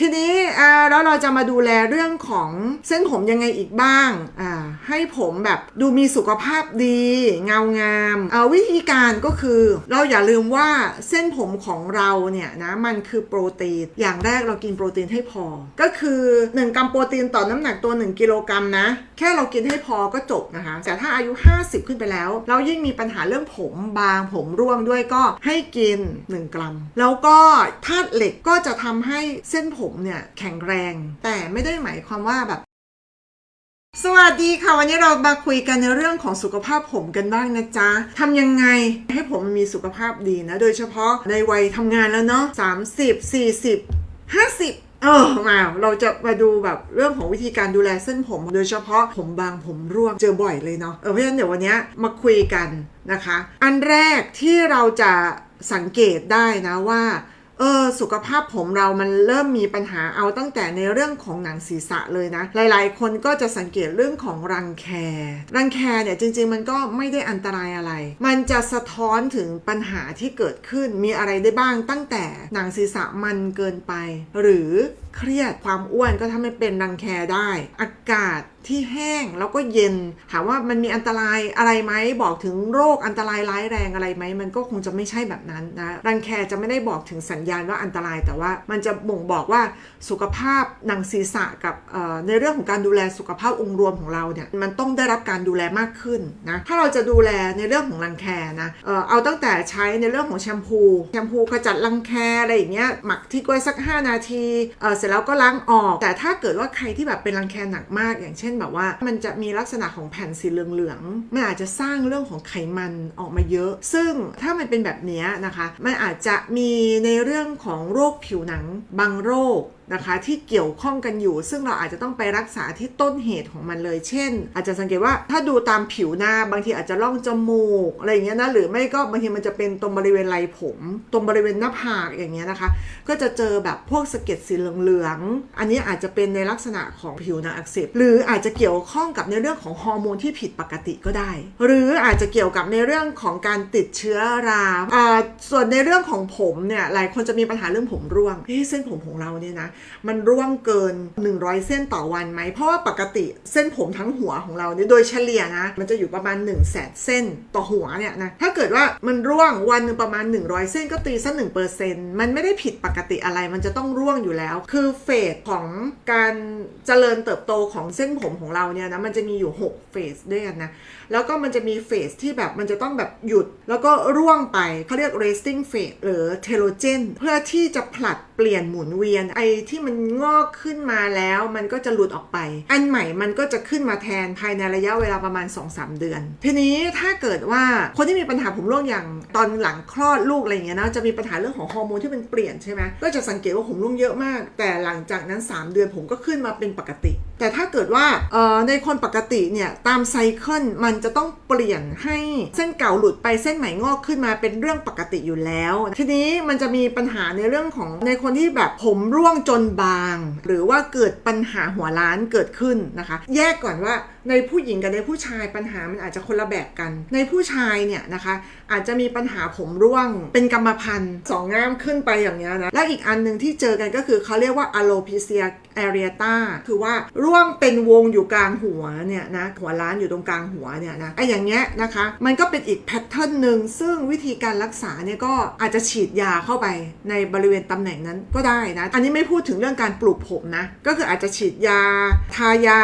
ทีนี้แล้วเราจะมาดูแลเรื่องของเส้นผมยังไงอีกบ้างให้ผมแบบดูมีสุขภาพดี เงางามาวิธีการก็คือ เราอย่าลืมว่าเส้นผมของเราเนี่ยนะมันคือโปรตีน อย่างแรกเรากินโปรตีนให้พอ ก็คือ 1กรัมโปรตีนต่อน้ำหนักตัว 1 กิโลกรัมนะ แค่เรากินให้พอก็จบนะคะ แต่ถ้าอายุ 50 ขึ้นไปแล้ว เรายิ่งมีปัญหาเรื่องผมบางผมร่วงด้วยก็ให้กิน 1 กรัม แล้วก็ธาตุเหล็กก็จะทำให้เส้นผมเนี่ยแข็งแรง แต่ไม่ได้หมายความว่าแบบ สวัสดีค่ะ วันนี้เรามาคุยกันในเรื่องของสุขภาพผมกันบ้างนะจ๊ะทำยังไงให้ผมมีสุขภาพดีนะ โดยเฉพาะในวัยทำงานแล้วเนาะ30 40 50เออมาเราจะมาดูแบบเรื่องของวิธีการดูแลเส้นผม โดยเฉพาะผมบางผมร่วงเจอบ่อยเลยเนาะเออเพราะฉะนั้นเดี๋ยววันนี้มาคุยกันนะคะ อันแรกที่เราจะสังเกตได้นะว่า เออสุขภาพผมเรามันเริ่มมีปัญหาเอาตั้งแต่ในเรื่องของหนังศีรษะเลยนะ หลายๆ คนก็จะสังเกตเรื่องของรังแค รังแคเนี่ยจริง ๆ มันก็ไม่ได้อันตรายอะไร มันจะสะท้อนถึงปัญหาที่เกิดขึ้นมีอะไรได้บ้างตั้งแต่หนังศีรษะมันเกินไป หรือ เครียดความอ้วนก็ทำให้เป็นรังแคได้ อากาศที่แห้งแล้วก็เย็น ถามว่ามันมีอันตรายอะไรไหมบอกถึงโรคอันตรายร้ายแรงอะไรไหมมันก็คงจะไม่ใช่แบบนั้นนะรังแคจะไม่ได้บอกถึงสัญญาณว่าอันตรายแต่ว่า มันจะบ่งบอกว่าสุขภาพหนังศีรษะกับเอ่อในเรื่องของการดูแลสุขภาพองค์รวมของเราเนี่ยมันต้องได้รับการดูแลมากขึ้นนะถ้าเราจะดูแลในเรื่องของรังแคนะเอ่อเอาตั้งแต่ใช้ในเรื่องของแชมพูแชมพูขจัดรังแคอะไรอย่างเงี้ยหมักที่กล้วยสัก 5 นาทีเอ่อเสร็จแล้วก็ล้างออก แต่ถ้าเกิดว่าใครที่แบบเป็นรังแคหนักมาก อย่างเช่นแบบว่า มันจะมีลักษณะของแผ่นสีเหลืองๆมันอาจจะสร้างเรื่องของไขมันออกมาเยอะ ซึ่งถ้ามันเป็นแบบนี้นะคะ มันอาจจะมีในเรื่องของโรคผิวหนังบางโรคนะคะที่เกี่ยวข้องกันอยู่ ซึ่งเราอาจจะต้องไปรักษาที่ต้นเหตุของมันเลย เช่น อาจจะสังเกตว่าถ้าดูตามผิวหน้าบางทีอาจจะร่องจมูกอะไรอย่างเงี้ยนะหรือไม่ก็บางทีมันจะเป็นตรงบริเวณไหล่ผม ตรงบริเวณหน้าผากอย่างเงี้ยนะคะ ก็จะเจอแบบพวกสะเก็ดสีเหลืองๆอันนี้อาจจะเป็นในลักษณะของผิวหนังอักเสบหรืออาจจะเกี่ยวข้องกับในเรื่องของฮอร์โมนที่ผิดปกติก็ได้ หรืออาจจะเกี่ยวกับในเรื่องของการติดเชื้อราอ่าส่วนในเรื่องของผมเนี่ยหลายคนจะมีปัญหาเรื่องผมร่วงเฮ้ยเส้นผมของเราเนี่ยนะมันร่วงเกิน 100 เส้นต่อวันไหม เพราะว่าปกติเส้นผมทั้งหัวของเราเนี่ยโดยเฉลี่ยนะ มันจะอยู่ประมาณ 1 0 0 0 0แสนเส้นต่อหัวเนี่ยนะ ถ้าเกิดว่ามันร่วงวันหนึ่งประมาณ 100 เส้นก็ตีซะหนึ่งเปอร์เซ็นต์มันไม่ได้ผิดปกติอะไร มันจะต้องร่วงอยู่แล้ว คือเฟสของการเจริญเติบโตของเส้นผมของเราเนี่ยนะ มันจะมีอยู่ 6 เฟสด้วยกันนะ แล้วก็มันจะมีเฟสที่แบบมันจะต้องแบบหยุด แล้วก็ร่วงไปเขาเรียก resting phase หรือ telogen เพื่อที่จะผลัดเปลี่ยนหมุนเวียน ไอ้ที่มันงอกขึ้นมาแล้วมันก็จะหลุดออกไป อันใหม่มันก็จะขึ้นมาแทนภายในระยะเวลาประมาณ 2-3 เดือน ทีนี้ถ้าเกิดว่าคนที่มีปัญหาผมร่วงอย่างตอนหลังคลอดลูกอะไรอย่างเงี้ยนะจะมีปัญหาเรื่องของฮอร์โมนที่มันเปลี่ยนใช่ไหมก็จะสังเกตว่าผมร่วงเยอะมาก แต่หลังจากนั้น 3 เดือนผมก็ขึ้นมาเป็นปกติแต่ถ้าเกิดว่าในคนปกติเนี่ยตามไซเคิลมันจะต้องเปลี่ยนให้เส้นเก่าหลุดไปเส้นใหม่งอกขึ้นมาเป็นเรื่องปกติอยู่แล้ว ทีนี้มันจะมีปัญหาในเรื่องของในคนที่แบบผมร่วงจนบาง หรือว่าเกิดปัญหาหัวล้านเกิดขึ้นนะคะ แยกก่อนว่า ในผู้หญิงกับในผู้ชายปัญหามันอาจจะคนละแบบกัน ในผู้ชายเนี่ยนะคะ อาจจะมีปัญหาผมร่วง เป็นกรรมพันธุ์สองง่ามขึ้นไปอย่างเงี้ยนะ และอีกอันหนึ่งที่เจอกันก็คือเขาเรียกว่า alopecia areata คือว่าร่วงเป็นวงอยู่กลางหัวเนี่ยนะหัวล้านอยู่ตรงกลางหัวเนี่ยนะไอ้อย่างเงี้ยนะคะ มันก็เป็นอีกแพทเทิร์นหนึ่งซึ่งวิธีการรักษาเนี่ยก็อาจจะฉีดยาเข้าไปในบริเวณตำแหน่งนั้นก็ได้นะ อันนี้ไม่พูดถึงเรื่องการปลูกผมนะ ก็คืออาจจะฉีดยา ทายา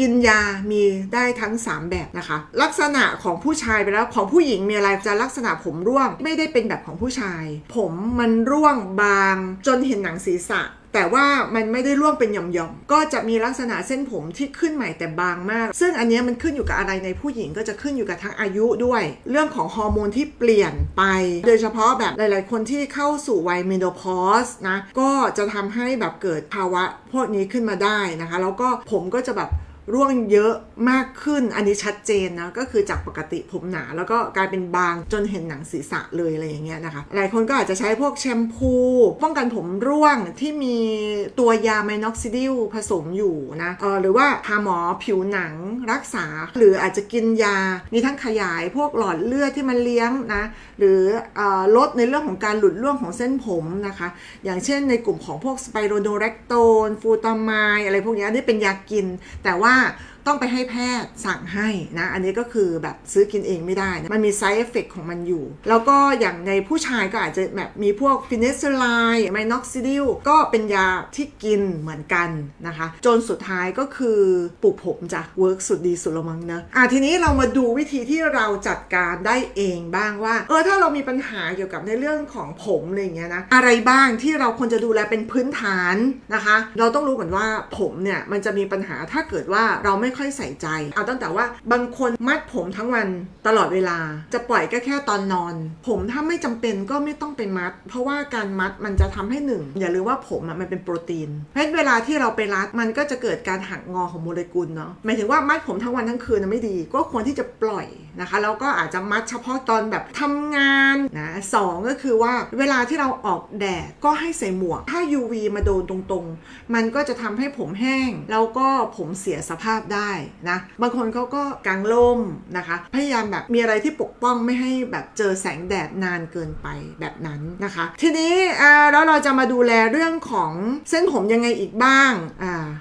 กินยามีได้ทั้ง 3 แบบนะคะ ลักษณะของผู้ชายไปแล้วของผู้หญิงมีอะไรจะลักษณะผมร่วงไม่ได้เป็นแบบของผู้ชาย ผมมันร่วงบางจนเห็นหนังศีรษะแต่ว่ามันไม่ได้ร่วงเป็นหย่อมๆ ก็จะมีลักษณะเส้นผมที่ขึ้นใหม่แต่บางมาก ซึ่งอันนี้มันขึ้นอยู่กับอะไรในผู้หญิงก็จะขึ้นอยู่กับทั้งอายุด้วย เรื่องของฮอร์โมนที่เปลี่ยนไป โดยเฉพาะแบบหลายๆ คนที่เข้าสู่วัยเมโนพอสนะ ก็จะทำให้แบบเกิดภาวะพวกนี้ขึ้นมาได้นะคะ แล้วก็ผมก็จะแบบ ร่วงเยอะมากขึ้น อันนี้ชัดเจนนะ ก็คือจากปกติผมหนา แล้วก็กลายเป็นบางจนเห็นหนังศีรษะเลยอะไรอย่างเงี้ยนะคะ หลายคนก็อาจจะใช้พวกแชมพู ป้องกันผมร่วงที่มีตัวยาไมน็อกซิดิลผสมอยู่นะเออหรือว่าหาหมอผิวหนังรักษา หรืออาจจะกินยา มีทั้งขยายพวกหลอดเลือดที่มันเลี้ยงนะ หรืออลดในเรื่องของการหลุดร่วงของเส้นผมนะคะ อย่างเช่นในกลุ่มของพวกสไปโรโดเรกโตนฟูตามายอะไรพวกนี้นี่เป็นยากิน แต่ว่า Ah, ต้องไปให้แพทย์สั่งให้นะ อันนี้ก็คือแบบซื้อกินเองไม่ได้นะมันมี side effect ของมันอยู่ แล้วก็อย่างในผู้ชายก็อาจจะแบบมีพวกฟินเนสไลน์ไมน็อกซิดิลก็เป็นยาที่กินเหมือนกันนะคะ จนสุดท้ายก็คือปลูกผมจะเวิร์กสุดดีสุดละมั้งนะอะทีนี้เรามาดูวิธีที่เราจัดการได้เองบ้างว่า เออถ้าเรามีปัญหาเกี่ยวกับในเรื่องของผมอะไรเงี้ยนะอะไรบ้างที่เราควรจะดูแลเป็นพื้นฐานนะคะ เราต้องรู้ก่อนว่าผมเนี่ยมันจะมีปัญหาถ้าเกิดว่าเราไม่ค่อยใส่ใจ เอาตั้งแต่ว่าบางคนมัดผมทั้งวันตลอดเวลา จะปล่อยก็แค่ตอนนอน ผมถ้าไม่จำเป็นก็ไม่ต้องไปมัด เพราะว่าการมัดมันจะทำให้หนึ่งอย่าลืมว่าผมอะมันเป็นโปรตีน เพราะเวลาที่เราไปรัดมันก็จะเกิดการหักงอของโมเลกุลเนาะหมายถึงว่ามัดผมทั้งวันทั้งคืนไม่ดี ก็ควรที่จะปล่อยนะคะแล้วก็อาจจะมัดเฉพาะตอนแบบทำงานนะสองก็คือว่าเวลาที่เราออกแดดก็ให้ใส่หมวกถ้า UV มาโดนตรงๆ มันก็จะทำให้ผมแห้ง แล้วก็ผมเสียสภาพได้นะ บางคนเขาก็กางร่มนะคะ พยายามแบบมีอะไรที่ปกป้องไม่ให้แบบเจอแสงแดดนานเกินไปแบบนั้นนะคะ ทีนี้แล้วเราจะมาดูแลเรื่องของเส้นผมยังไงอีกบ้าง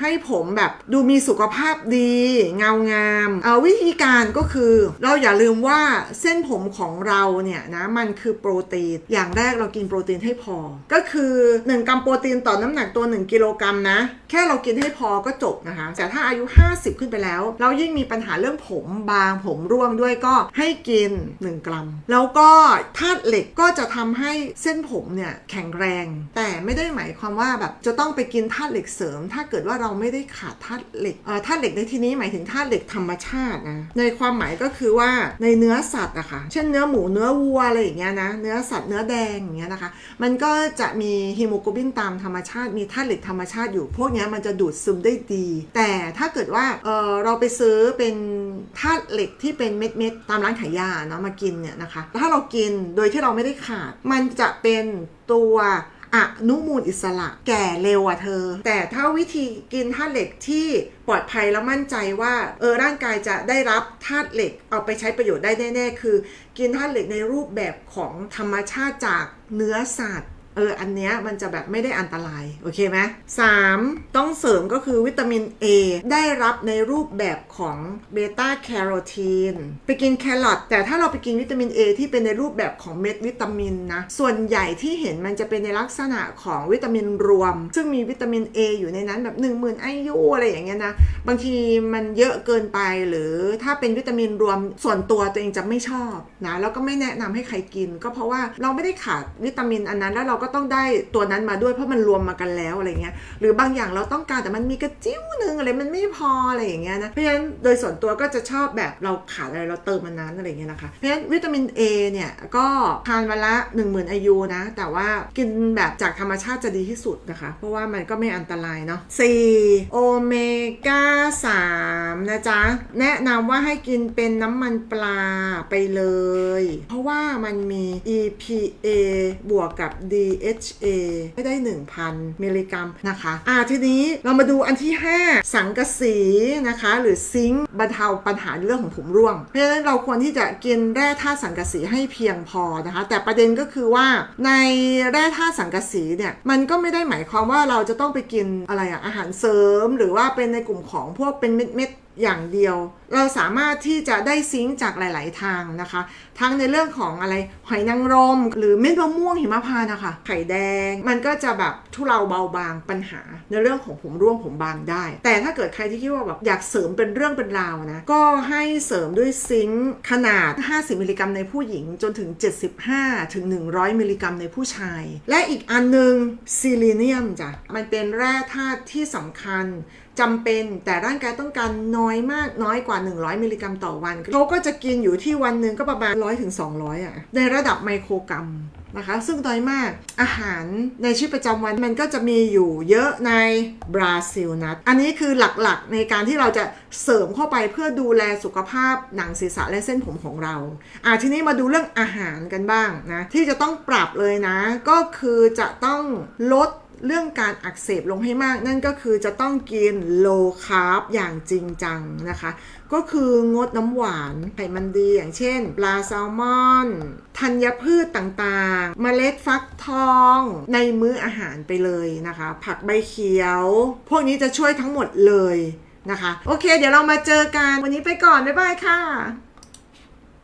ให้ผมแบบดูมีสุขภาพดี เงางามอ่าวิธีการก็คือเราอย่าลืมว่าเส้นผมของเราเนี่ยนะมันคือโปรตีน อย่างแรกเรากินโปรตีนให้พอ ก็คือ 1กรัมโปรตีนต่อน้ำหนักตัว 1 กิโลกรัมนะ แค่เรากินให้พอก็จบนะคะ แต่ถ้าอายุ 50ขึ้นไปแล้วเรายิ่งมีปัญหาเรื่องผมบางผมร่วงด้วยก็ให้กิน 1 กรัม แล้วก็ธาตุเหล็กก็จะทำให้เส้นผมเนี่ยแข็งแรง แต่ไม่ได้หมายความว่าแบบจะต้องไปกินธาตุเหล็กเสริม ถ้าเกิดว่าเราไม่ได้ขาดธาตุเหล็กเอ่อธาตุเหล็กในที่นี้หมายถึงธาตุเหล็กธรรมชาตินะในความหมายก็คือว่าในเนื้อสัตว์อะค่ะเช่นเนื้อหมูเนื้อวัวอะไรอย่างเงี้ยนะเนื้อสัตว์เนื้อแดงอย่างเงี้ยนะคะ มันก็จะมีฮีโมโกลบินตามธรรมชาติมีธาตุเหล็กธรรมชาติอยู่ พวกเนี้ยมันจะดูดซึมได้ดี แต่ถ้าเกิดว่าเอเราไปซื้อเป็นธาตุเหล็กที่เป็นเม็ดๆตามร้านขายยาเนาะมากินเนี่ยนะคะถ้าเรากินโดยที่เราไม่ได้ขาด มันจะเป็นตัวอนุมูลอิสระแก่เร็วอะเธอ แต่ถ้าวิธีกินธาตุเหล็กที่ปลอดภัยแล้วมั่นใจว่าเออร่างกายจะได้รับธาตุเหล็กเอาไปใช้ประโยชน์ได้แน่ๆคือ กินธาตุเหล็กในรูปแบบของธรรมชาติจากเนื้อสัตว์ อออันเนี้ยมันจะแบบไม่ได้อันตราย โอเคไหมสามต้องเสริมก็คือวิตามิน A ได้รับในรูปแบบของเบต้าแคโรทีนไปกินแครอทแต่ถ้าเราไปกินวิตามิน A ที่เป็นในรูปแบบของเม็ดวิตามินนะส่วนใหญ่ที่เห็นมันจะเป็นในลักษณะของวิตามินรวม ซึ่งมีวิตามิน A อยู่ในนั้นแบบ1 0,000ไอยูอะไรอย่างเงี้ยนะบางทีมันเยอะเกินไปหรือถ้าเป็นวิตามินรวมส่วนตัวตัวเองจะไม่ชอบนะแล้วก็ไม่แนะนำให้ใครกิน ก็เพราะว่าเราไม่ได้ขาดวิตามินอันนั้นแล้วเราก็ต้องได้ตัวนั้นมาด้วยเพราะมันรวมมากันแล้วอะไรเงี้ยหรือบางอย่างเราต้องการแต่มันมีกระจิ้วหนึงอะไรมันไม่พออะไรอย่างเงี้ยนะเพราะฉะนั้นโดยส่วนตัวก็จะชอบแบบเราขาดอะไรเราเติมมันนั้นอะไรเงี้ยนะคะเพราะฉะนั้นวิตามิน A เนี่ยก็ทานวันละ 1 0,000อายุนะ แต่ว่ากินแบบจากธรรมชาติจะดีที่สุดนะคะ เพราะว่ามันก็ไม่อันตรายเนาะ 4 โอเมก้า 3 นะจ๊ะ แนะนำว่าให้กินเป็นน้ำมันปลาไปเลย เพราะว่ามันมี EPA บวกกับ DHA ไม่ได้ 1,000 มิลลิกรัมนะคะอ่าทีนี้เรามาดูอันที่ 5 สังกะสีนะคะ หรือซิงค์บรรเทาปัญหาเรื่องของผมร่วง เพราะฉะนั้นเราควรที่จะกินแร่ธาตุสังกะสีให้เพียงพอนะคะ แต่ประเด็นก็คือว่าในแร่ธาตุสังกะสีเนี่ยมันก็ไม่ได้หมายความว่าเราจะต้องไปกินอะไรอะอาหารเสริม หรือว่าเป็นในกลุ่มของพวกเป็นเม็ดๆ อย่างเดียว เราสามารถที่จะได้ซิงจากหลาย ๆ ทางนะคะ ทั้งในเรื่องของอะไรหอยนางรม หรือเม็ดมะม่วงหิมะพานนะคะไข่แดง มันก็จะแบบทุเลาเบาบางปัญหา ในเรื่องของผมร่วงผมบางได้ แต่ถ้าเกิดใครที่คิดว่าแบบอยากเสริมเป็นเรื่องเป็นราวนะก็ให้เสริมด้วยซิงขนาด 50 มิลลิกรัมในผู้หญิงจนถึง 75ถึง100 มิลลิกรัมในผู้ชาย และอีกอันหนึงซิลิเนียมจ้ะมันเป็นแร่ธาตุที่สำคัญ จำเป็นแต่ร่างกายต้องการน้อยมากน้อยกว่า 100 มิลลิกรัมต่อวันเขาก็จะกินอยู่ที่วันหนึ่งก็ประมาณ 100-200อะในระดับไมโครกรัมนะคะ ซึ่งน้อยมากอาหารในชีวิตประจำวันมันก็จะมีอยู่เยอะในบราซิลนะอันนี้คือหลักๆ ในการที่เราจะเสริมเข้าไปเพื่อดูแลสุขภาพหนังศีรษะและเส้นผมของเราอะทีนี้มาดูเรื่องอาหารกันบ้างนะที่จะต้องปรับเลยนะ ก็คือจะต้องลด เรื่องการอักเสบลงให้มาก นั่นก็คือจะต้องกิน low carb อย่างจริงจังนะคะ ก็คืองดน้ำหวานไขมันดีอย่างเช่น ปลาแซลมอนธัญพืชต่างๆเมล็ดฟักทองในมื้ออาหารไปเลยนะคะ ผักใบเขียว พวกนี้จะช่วยทั้งหมดเลยนะคะ โอเค เดี๋ยวเรามาเจอกัน วันนี้ไปก่อน บ๊ายบายค่ะ